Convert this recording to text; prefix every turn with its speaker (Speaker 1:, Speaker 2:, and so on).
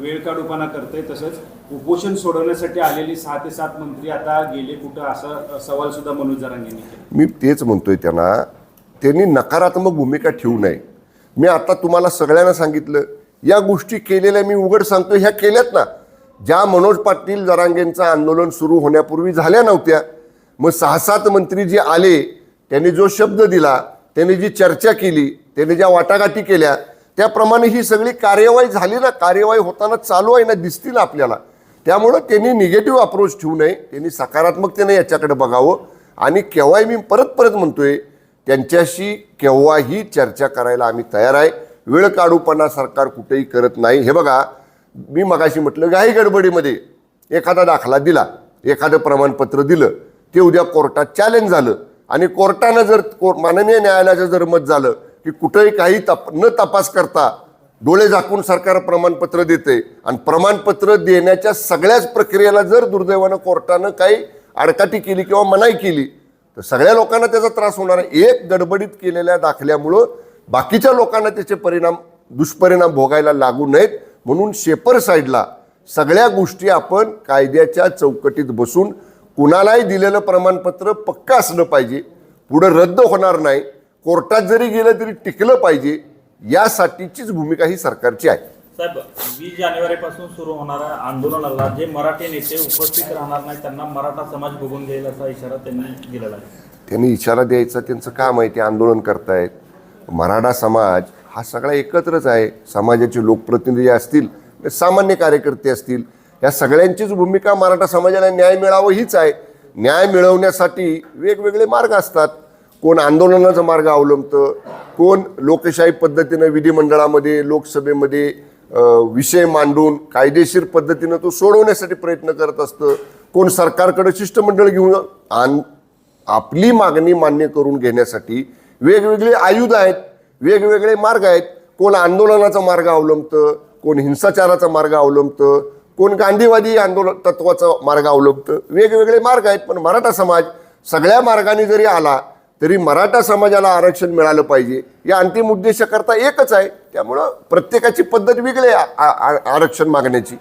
Speaker 1: वेळ काढूपणा करते तसंच उपोषण सोडवण्यासाठी आलेली सहा ते सात मंत्री आता गेले कुठं असा सवाल सुद्धा मनोज जरांगेंनी केला.
Speaker 2: मी तेच म्हणतोय त्यांना त्यांनी नकारात्मक भूमिका ठेवू नये. मी आता तुम्हाला सगळ्यांना सांगितलं या गोष्टी केलेल्या मी उघड सांगतो ह्या केल्यात ना. ज्या मनोज पाटील जरांगेंचं आंदोलन सुरू होण्यापूर्वी झाल्या नव्हत्या मग सहा सात मंत्री जे आले त्यांनी जो शब्द दिला त्यांनी जी चर्चा केली त्यांनी ज्या वाटाघाटी केल्या त्याप्रमाणे ही सगळी कार्यवाही झाली ना कार्यवाही होताना चालू आहे ना दिसतील आपल्याला. त्यामुळं त्यांनी निगेटिव्ह अप्रोच ठेवू नये त्यांनी सकारात्मकतेने याच्याकडे बघावं. आणि केव्हाही मी परत परत म्हणतोय त्यांच्याशी केव्हाही चर्चा करायला आम्ही तयार आहे. वेळ काढूपणा सरकार कुठेही करत नाही. हे बघा मी मगाशी म्हटलं घाई गडबडीमध्ये एखादा दाखला दिला एखादं प्रमाणपत्र दिलं ते उद्या कोर्टात चॅलेंज झालं. आणि कोर्टानं जर कोर माननीय न्यायालयाचं जर मत झालं की कुठंही काही तप न तपास करता डोळे झाकून सरकार प्रमाणपत्र देते. आणि प्रमाणपत्र देण्याच्या सगळ्याच प्रक्रियेला जर दुर्दैवानं कोर्टानं काही आडकाठी केली किंवा मनाई केली तर सगळ्या लोकांना त्याचा त्रास होणार आहे. एक गडबडीत केलेल्या दाखल्यामुळं बाकीच्या लोकांना त्याचे परिणाम दुष्परिणाम भोगायला लागू नयेत. म्हणून शेपर साईडला सगळ्या गोष्टी आपण कायद्याच्या चौकटीत बसून कुणालाही दिलेलं प्रमाणपत्र पक्का असलं पाहिजे. पुढं रद्द होणार नाही. कोर्टात जरी गेलं तरी टिकलं पाहिजे यासाठीचीच भूमिका ही सरकारची आहे.
Speaker 3: साहेब वीस जानेवारीपासून सुरू होणाऱ्या आंदोलनाला जे मराठी नेते उपस्थित राहणार नाही त्यांना मराठा समाज बघून घेईल असा इशारा त्यांनी दिलेला आहे.
Speaker 2: त्यांनी इशारा द्यायचा त्यांचं काम आहे ते आंदोलन करतायत. मराठा समाज हा सगळा एकत्रच आहे. समाजाचे लोकप्रतिनिधी असतील सामान्य कार्यकर्ते असतील या सगळ्यांचीच भूमिका मराठा समाजाला न्याय मिळावं हीच आहे. न्याय मिळवण्यासाठी वेगवेगळे मार्ग असतात. कोण आंदोलनाचा मार्ग अवलंबतं कोण लोकशाही पद्धतीनं विधिमंडळामध्ये लोकसभेमध्ये विषय मांडून कायदेशीर पद्धतीनं तो सोडवण्यासाठी प्रयत्न करत असतं कोण सरकारकडे शिष्टमंडळ घेऊन आण आपली मागणी मान्य करून घेण्यासाठी वेगवेगळे आयुध आहेत वेगवेगळे मार्ग आहेत. कोण आंदोलनाचा मार्ग अवलंबतं कोण हिंसाचाराचा मार्ग अवलंबतं कोण गांधीवादी आंदोलन तत्वाचा मार्ग अवलंबतं. वेगवेगळे मार्ग आहेत पण मराठा समाज सगळ्या मार्गाने जरी आला तरी मराठा समाजाला आरक्षण मिळालं पाहिजे. या अंतिम उद्देशाकरता एकच आहे. त्यामुळं प्रत्येकाची पद्धत वेगळी आहे आ- आ- आरक्षण मागण्याची.